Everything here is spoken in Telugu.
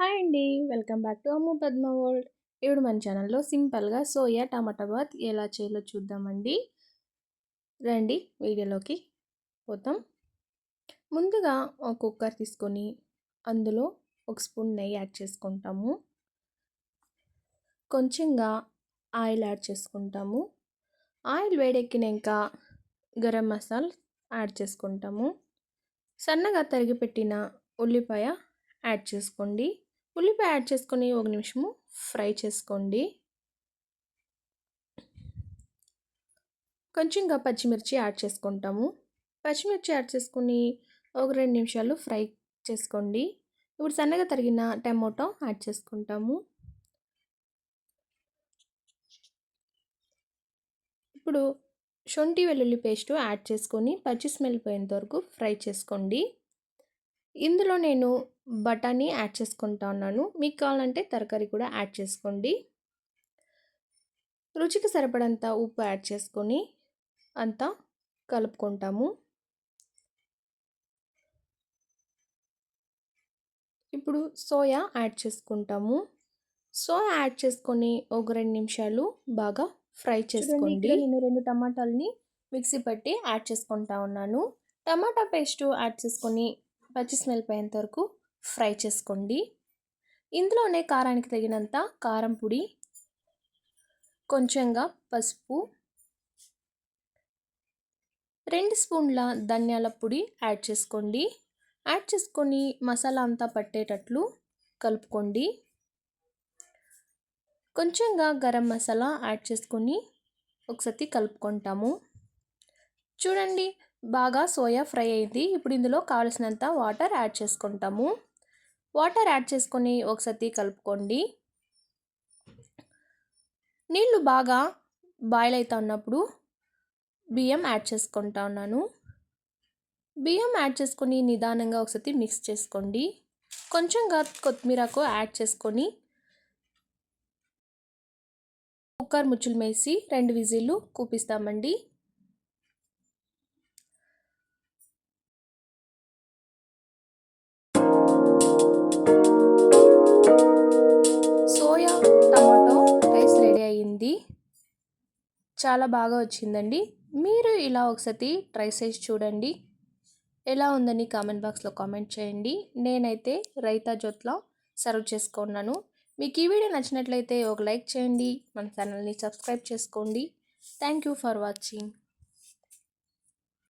హాయ్ అండి. Welcome back to Ammu Padma world. ఇప్పుడు మన ఛానల్లో సింపుల్గా సోయా టమాటా బాత్ ఎలా చేయాలో చూద్దామండి. రండి వీడియోలోకి పోతాం. ముందుగా ఒక కుక్కర్ తీసుకొని అందులో ఒక స్పూన్ నెయ్యి యాడ్ చేసుకుంటాము. కొంచెంగా ఆయిల్ యాడ్ చేసుకుంటాము. ఆయిల్ వేడెక్కినాక గరం మసాలా యాడ్ చేసుకుంటాము. సన్నగా తరిగి పెట్టిన ఉల్లిపాయ యాడ్ చేసుకోండి. ఉల్లిపాయ యాడ్ చేసుకొని ఒక నిమిషము ఫ్రై చేసుకోండి. కొంచెంగా పచ్చిమిర్చి యాడ్ చేసుకుంటాము. పచ్చిమిర్చి యాడ్ చేసుకుని ఒక రెండు నిమిషాలు ఫ్రై చేసుకోండి. ఇప్పుడు సన్నగా తరిగిన టమాటో యాడ్ చేసుకుంటాము. ఇప్పుడు శొంఠి వెల్లుల్లి పేస్ట్ యాడ్ చేసుకొని పచ్చి స్మెల్ పోయేంత వరకు ఫ్రై చేసుకోండి. ఇందులో నేను బఠానీ యాడ్ చేసుకుంటా ఉన్నాను. మీకు కావాలంటే తరకారీ కూడా యాడ్ చేసుకోండి. రుచికి సరిపడంత ఉప్పు యాడ్ చేసుకొని అంతా కలుపుకుంటాము. ఇప్పుడు సోయా యాడ్ చేసుకుంటాము. సోయా యాడ్ చేసుకొని ఒక రెండు నిమిషాలు బాగా ఫ్రై చేసుకోండి. నేను రెండు టమాటాలని మిక్సీ పట్టి యాడ్ చేసుకుంటా ఉన్నాను. టమాటా పేస్ట్ యాడ్ చేసుకొని పచ్చి స్మెల్ పోయేంత వరకు ఫ్రై చేసుకోండి. ఇందులోనే కారానికి తగినంత కారం పొడి కొంచెంగా పసుపు రెండు స్పూన్ల ధనియాల పొడి యాడ్ చేసుకోండి. యాడ్ చేసుకొని మసాలా అంతా పట్టేటట్లు కలుపుకోండి. కొంచెంగా గరం మసాలా యాడ్ చేసుకొని ఒకసారి కలుపుకుంటాము. చూడండి బాగా సోయా ఫ్రై అయింది. ఇప్పుడు ఇందులో కావలసినంత వాటర్ యాడ్ చేసుకుంటాము. వాటర్ యాడ్ చేసుకొని ఒకసారి కలుపుకోండి. నీళ్ళు బాగా బాయిల్ అవుతా ఉన్నప్పుడు బియ్యం యాడ్ చేసుకుంటా ఉన్నాను. బియ్యం యాడ్ చేసుకొని నిదానంగా ఒకసారి మిక్స్ చేసుకోండి. కొంచెంగా కొత్తిమీరకు యాడ్ చేసుకొని కుక్కర్ ముచ్చులు వేసి రెండు విజిల్లు కూపిస్తామండి. చాలా బాగా వచ్చిందండి. మీరు ఇలా ఒకసారి ట్రై చేసి చూడండి. ఎలా ఉందని కామెంట్ బాక్స్లో కామెంట్ చేయండి. నేనైతే రైతా జొత్లో సర్వ్ చేసుకున్నాను. మీకు ఈ వీడియో నచ్చినట్లయితే ఒక లైక్ చేయండి. మన ఛానల్ని సబ్స్క్రైబ్ చేసుకోండి. Thank you for watching.